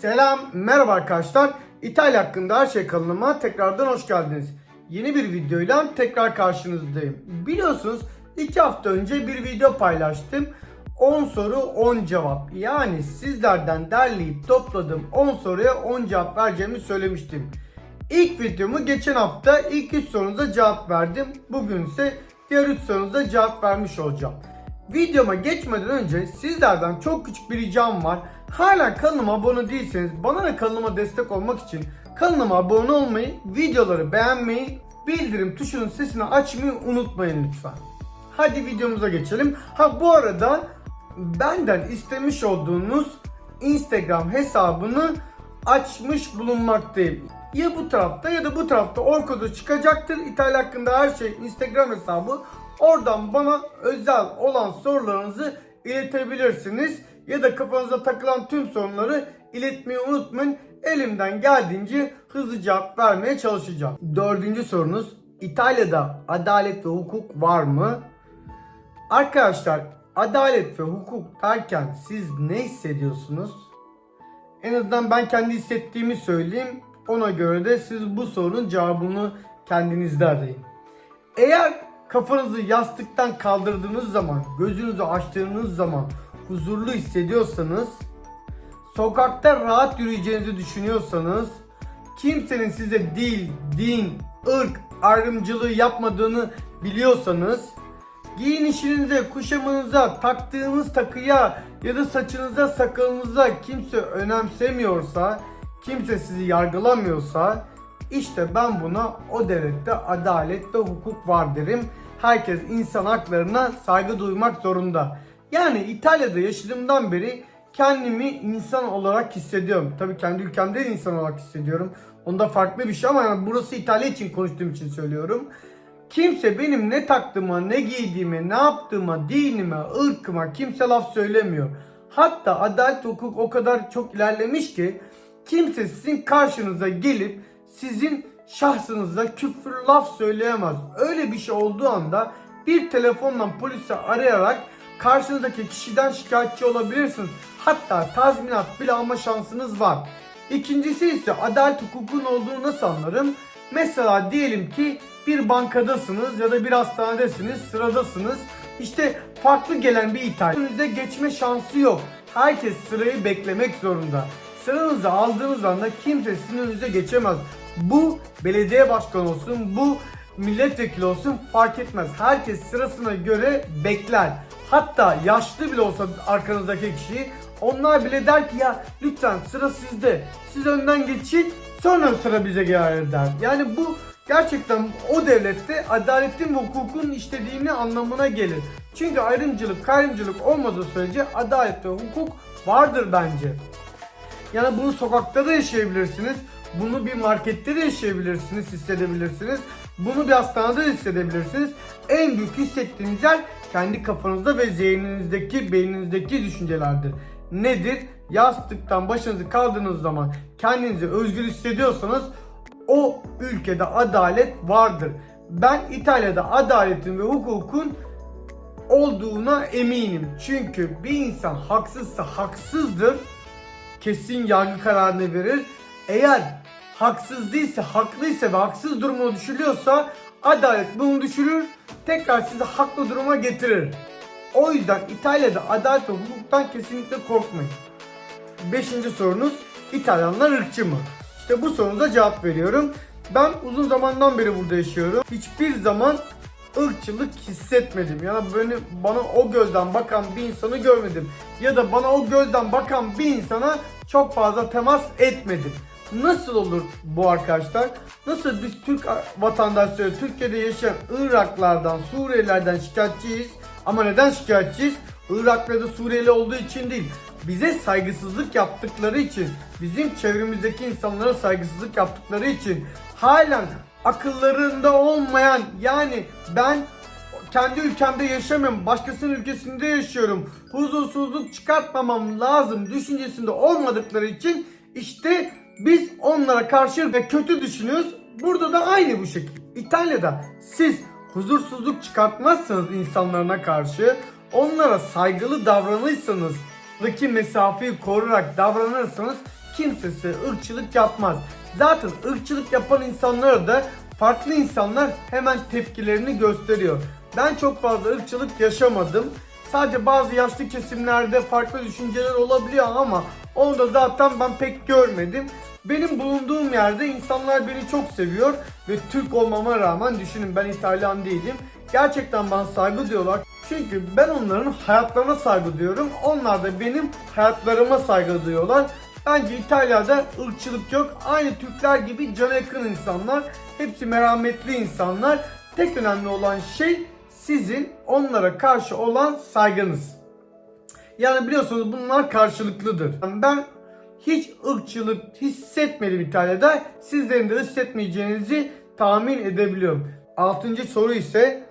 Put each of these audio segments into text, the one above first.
Selam, merhaba arkadaşlar. İtalya hakkında her şey kanalıma tekrardan hoş geldiniz. Yeni bir videoyla tekrar karşınızdayım. Biliyorsunuz 2 hafta önce bir video paylaştım. 10 soru 10 cevap. Yani sizlerden derleyip topladığım 10 soruya 10 cevap vereceğimi söylemiştim. İlk videomu geçen hafta ilk 3 sorunuza cevap verdim. Bugün ise diğer 3 sorunuza cevap vermiş olacağım. Videoma geçmeden önce sizlerden çok küçük bir ricam var. Hala kanalıma abone değilseniz bana ve kanalıma destek olmak için kanalıma abone olmayı, videoları beğenmeyi, bildirim tuşunun sesini açmayı unutmayın lütfen. Hadi videomuza geçelim. Ha bu arada benden istemiş olduğunuz Instagram hesabını açmış bulunmaktayım. Ya bu tarafta ya da bu tarafta Orko'da çıkacaktır. İtalya hakkında her şey Instagram hesabı. Oradan bana özel olan sorularınızı iletebilirsiniz. Ya da kafanıza takılan tüm sorunları iletmeyi unutmayın. Elimden geldiğince hızlı cevap vermeye çalışacağım. Dördüncü sorunuz. İtalya'da adalet ve hukuk var mı? Arkadaşlar adalet ve hukuk derken siz ne hissediyorsunuz? En azından ben kendi hissettiğimi söyleyeyim. Ona göre de siz bu sorunun cevabını kendinizde arayın. Eğer kafanızı yastıktan kaldırdığınız zaman, gözünüzü açtığınız zaman huzurlu hissediyorsanız, sokakta rahat yürüyeceğinizi düşünüyorsanız, kimsenin size dil, din, ırk ayrımcılığı yapmadığını biliyorsanız, giyinişinize, kuşamınıza, taktığınız takıya ya da saçınıza, sakalınıza kimse önemsemiyorsa, kimse sizi yargılamıyorsa işte ben buna o devlette adalet ve hukuk var derim. Herkes insan haklarına saygı duymak zorunda. Yani İtalya'da yaşadığımdan beri kendimi insan olarak hissediyorum. Tabii kendi ülkemde de insan olarak hissediyorum. Onda farklı bir şey ama yani burası İtalya için konuştuğum için söylüyorum. Kimse benim ne taktığıma, ne giydiğime, ne yaptığıma, dinime, ırkıma kimse laf söylemiyor. Hatta adalet hukuk o kadar çok ilerlemiş ki kimse sizin karşınıza gelip sizin şahsınıza küfür laf söyleyemez. Öyle bir şey olduğu anda bir telefonla polise arayarak karşınızdaki kişiden şikayetçi olabilirsiniz. Hatta tazminat bile alma şansınız var. İkincisi ise adalet hukukun olduğunu nasıl anlarım? Mesela diyelim ki bir bankadasınız ya da bir hastanedesiniz, sıradasınız. İşte farklı gelen bir ithal. Önünüze geçme şansı yok. Herkes sırayı beklemek zorunda. Sıranızı aldığınız anda kimse sizin önünüze geçemez. Bu belediye başkanı olsun, bu milletvekili olsun fark etmez. Herkes sırasına göre bekler. Hatta yaşlı bile olsa arkanızdaki kişi onlar bile der ki ya lütfen sıra sizde. Siz önden geçin sonra sıra bize gelir der. Yani bu gerçekten o devlette adaletin ve hukukun işlediğini anlamına gelir. Çünkü ayrımcılık, kayrımcılık olmadığı sürece adalet ve hukuk vardır bence. Yani bunu sokakta da yaşayabilirsiniz. Bunu bir markette de yaşayabilirsiniz, hissedebilirsiniz. Bunu bir hastanede de hissedebilirsiniz. En büyük hissettiğiniz yer kendi kafanızda ve zihninizdeki, beyninizdeki düşüncelerdir. Nedir? Yastıktan başınızı kaldırdığınız zaman kendinizi özgür hissediyorsanız o ülkede adalet vardır. Ben İtalya'da adaletin ve hukukun olduğuna eminim. Çünkü bir insan haksızsa haksızdır kesin yargı kararını verir. Eğer haksız değilse, haklıysa ve haksız durumuna düşürüyorsa adalet bunu düşürür, tekrar sizi haklı duruma getirir. O yüzden İtalya'da adalet ve hukuktan kesinlikle korkmayın. Beşinci sorunuz İtalyanlar ırkçı mı? İşte bu sorunuza cevap veriyorum. Ben uzun zamandan beri burada yaşıyorum. Hiçbir zaman ırkçılık hissetmedim. Yani böyle bana o gözden bakan bir insanı görmedim. Ya da bana o gözden bakan bir insana çok fazla temas etmedim. Nasıl olur bu arkadaşlar? Nasıl biz Türk vatandaşları Türkiye'de yaşayan Iraklardan, Suriyelilerden şikayetçiyiz? Ama neden şikayetçiyiz? Iraklı ya da Suriyeli olduğu için değil. Bize saygısızlık yaptıkları için, bizim çevremizdeki insanlara saygısızlık yaptıkları için halen akıllarında olmayan yani ben kendi ülkemde yaşamıyorum, başkasının ülkesinde yaşıyorum. Huzursuzluk çıkartmamam lazım düşüncesinde olmadıkları için işte biz onlara karşı ve kötü düşünüyoruz. Burada da aynı bu şekilde. İtalya'da siz huzursuzluk çıkartmazsanız insanlarına karşı, onlara saygılı davranırsanız, aradaki mesafeyi koruyarak davranırsanız kimsesi ırkçılık yapmaz. Zaten ırkçılık yapan insanlara da farklı insanlar hemen tepkilerini gösteriyor. Ben çok fazla ırkçılık yaşamadım. Sadece bazı yaşlı kesimlerde farklı düşünceler olabiliyor ama onu da zaten ben pek görmedim. Benim bulunduğum yerde insanlar beni çok seviyor ve Türk olmama rağmen düşünün ben İtalyan değilim. Gerçekten bana saygı diyorlar. Çünkü ben onların hayatlarına saygı duyuyorum. Onlar da benim hayatlarıma saygı duyuyorlar. Bence İtalya'da ırkçılık yok. Aynı Türkler gibi cana yakın insanlar. Hepsi merhametli insanlar. Tek önemli olan şey sizin onlara karşı olan saygınız. Yani biliyorsunuz bunlar karşılıklıdır. Ben hiç ırkçılık hissetmedim İtalya'da. Sizlerin de hissetmeyeceğinizi tahmin edebiliyorum. Altıncı soru ise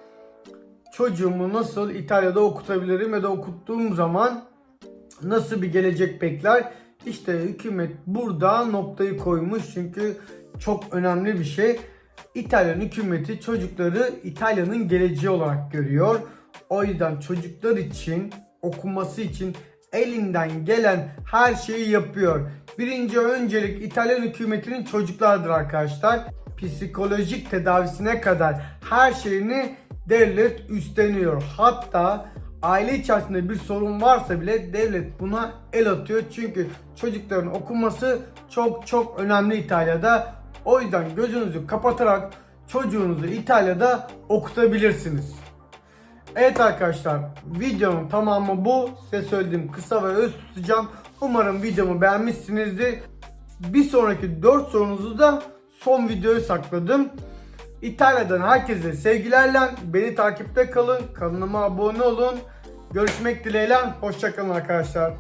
çocuğumu nasıl İtalya'da okutabilirim ya da okuttuğum zaman nasıl bir gelecek bekler? İşte hükümet burada noktayı koymuş çünkü çok önemli bir şey. İtalyan hükümeti çocukları İtalya'nın geleceği olarak görüyor. O yüzden çocuklar için okuması için elinden gelen her şeyi yapıyor. Birinci öncelik İtalyan hükümetinin çocuklardır arkadaşlar. Psikolojik tedavisine kadar her şeyini devlet üstleniyor. Hatta aile içerisinde bir sorun varsa bile devlet buna el atıyor. Çünkü çocukların okuması çok çok önemli İtalya'da. O yüzden gözünüzü kapatarak çocuğunuzu İtalya'da okutabilirsiniz. Evet arkadaşlar videonun tamamı bu. Size söylediğim kısa ve öz tutacağım. Umarım videomu beğenmişsinizdir. Bir sonraki 4 sorunuzu da son videoya sakladım. İtalya'dan herkese sevgilerle beni takipte kalın. Kanalıma abone olun. Görüşmek dileğiyle. Hoşçakalın arkadaşlar.